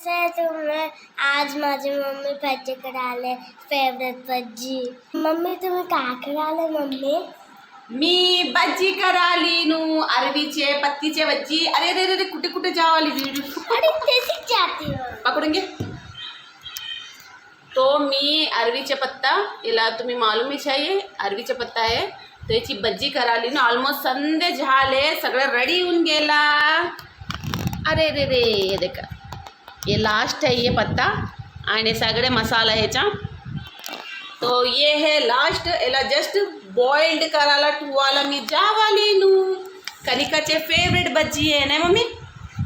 से तुम्हें आज माझी मम्मी भजी कराले फेवरेट मम्मी तुम्ही काय कराले मम्मी? मी भज्जी कराली नू अरवीचे पत्तीचे भज्जी अरे रे रे रे कुठे कुठे जावाली व्हिडिओ अरे तेच जाती हो। पकडून घे। तो मी अरवीचा पत्ता याला तुम्ही मालूम ही आहे अरवीचा पत्ता आहे. तर याची भज्जी कराली ना ऑलमोस्ट संधे झाले सगळं रेडी होऊन गेला. अरे रे रे ये देखा. ये लास्ट है ये पत्ता आणि सगळे मसाला ह्याचा तो ये है लास्ट याला जस्ट बॉइल्ड करायला ठेवायला मी जावाली नू कनिकाचे फेवरेट भज्जी आहे ना मम्मी?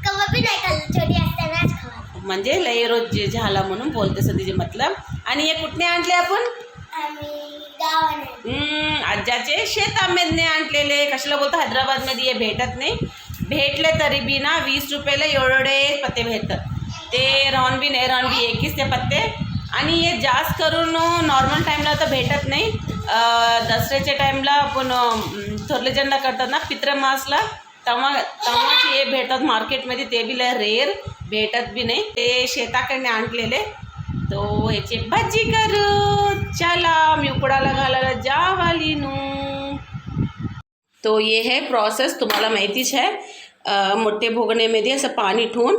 कवा बी नाही खाल्लं छोटी असतानाच म्हणजे लय रोज झाला म्हणून बोलते सध्याचे मतलब। आणि हे कुठने आणले आपण? हम्म, आज्याचे शेतामधने आणलेले. कशाला बोलतो? हैदराबादमध्ये हे भेटत नाही. भेटले तरी बी ना वीस रुपयाला एवढे पत्ते भेटतात. ते राहून बी नाही राहून ते पत्ते. हे जास्त करून नॉर्मल टाईमला तर भेटत नाही. दसऱ्याच्या टाईमला आपण थोरले जणला करतात ना पित्रमासला तेव्हा तेव्हाच हे भेटतात मार्केटमध्ये ते बी लय भेटत बी नाही. ते शेताकडने आणलेले. तो याची भजी करू. चला मी उकडाला घालायला जावाली नू तो ये है प्रोसेस तुम्हाला माहितीच आहे अ, मोठे भोगण्यामध्ये असं पाणी ठेवून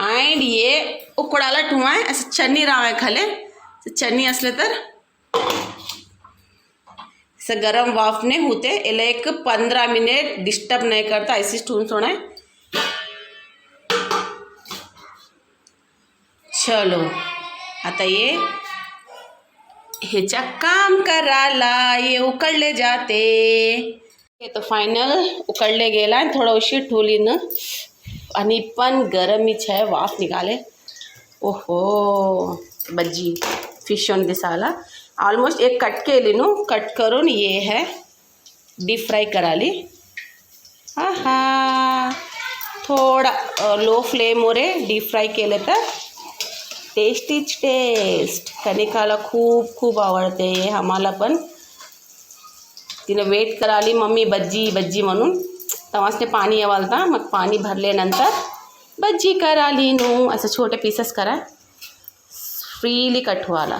अँड ये उकडाला ठेवाय असं चन्नी रावाय खाले। चन्नी असले तर। असं गरम वाफने होते याला एक पंधरा मिनिट डिस्टर्ब नाही करता ऐसीच ठेवून सोडाय चलो आता ये। ह्याच्या काम करायला ये उकडले जाते। हे तर फायनल उकडले गेला आणि थोडं उशीर ठेवली ना आणि गरम गरमीच आहे वाफ निघाले ओहो भज्जी फ़िश एक कट केली नू कट करून ये है। डीप फ्राई कराली हा हा थोडा लो फ्लेमवर डीप फ्राय केलं तर टेस्टीच टेस्ट कनिकाला खूप खूप आवडते आम्हाला पण तिनं वेट कराली मम्मी भज्जी भज्जी म्हणून तेव्हाच ते पाणी येवालता मग पाणी भरल्यानंतर भज्जी कराली नू असं छोटे पीसेस करा. फ्रीली कट व्हायला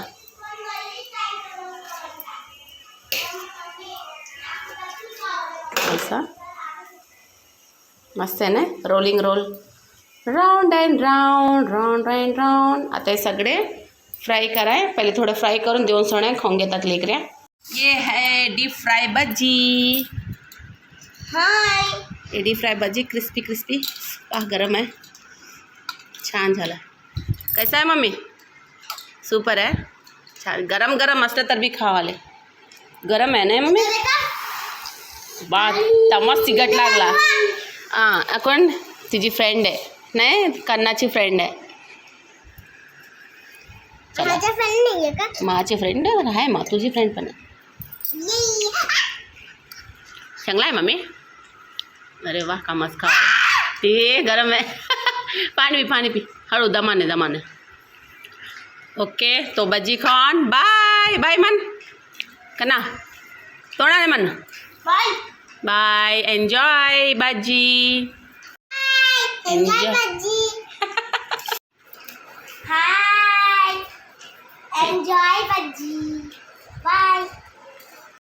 ऐसा. मस्त आहे ना? Rolling roll round and round round and round आता हे सगळे फ्राय कराय पहिले थोडं फ्राय करून देऊन खाऊन घेतात लेकऱ्या. ये है डीप फ्राय भजी हाय ये डीप फ्राय भजी क्रिस्पी क्रिस्पी आह गरम आहे छान झालं कैसा आहे मम्मी सुपर आहे छान गरम गरम असलं तर बी खावाले गरम आहे ना मम्मी बा तमाच तिखट लागला हाँ कोण तिची फ्रेंड आहे नाही कन्नाची फ्रेंड आहे फ्रेंड का माझी फ्रेंड आहे मग तुझी फ्रेंड पण आहे ये चांगला आहे मम्मी अरे वाह का मस्त खा ते गरम है। पानी पी पानी पी। हळू दमाने दमाने। ओके तो बजी खान। बाय बाय मन। कना तोड़ा ने मन। बाय। बाय एंजॉय बजी। Enjoy Enjoy.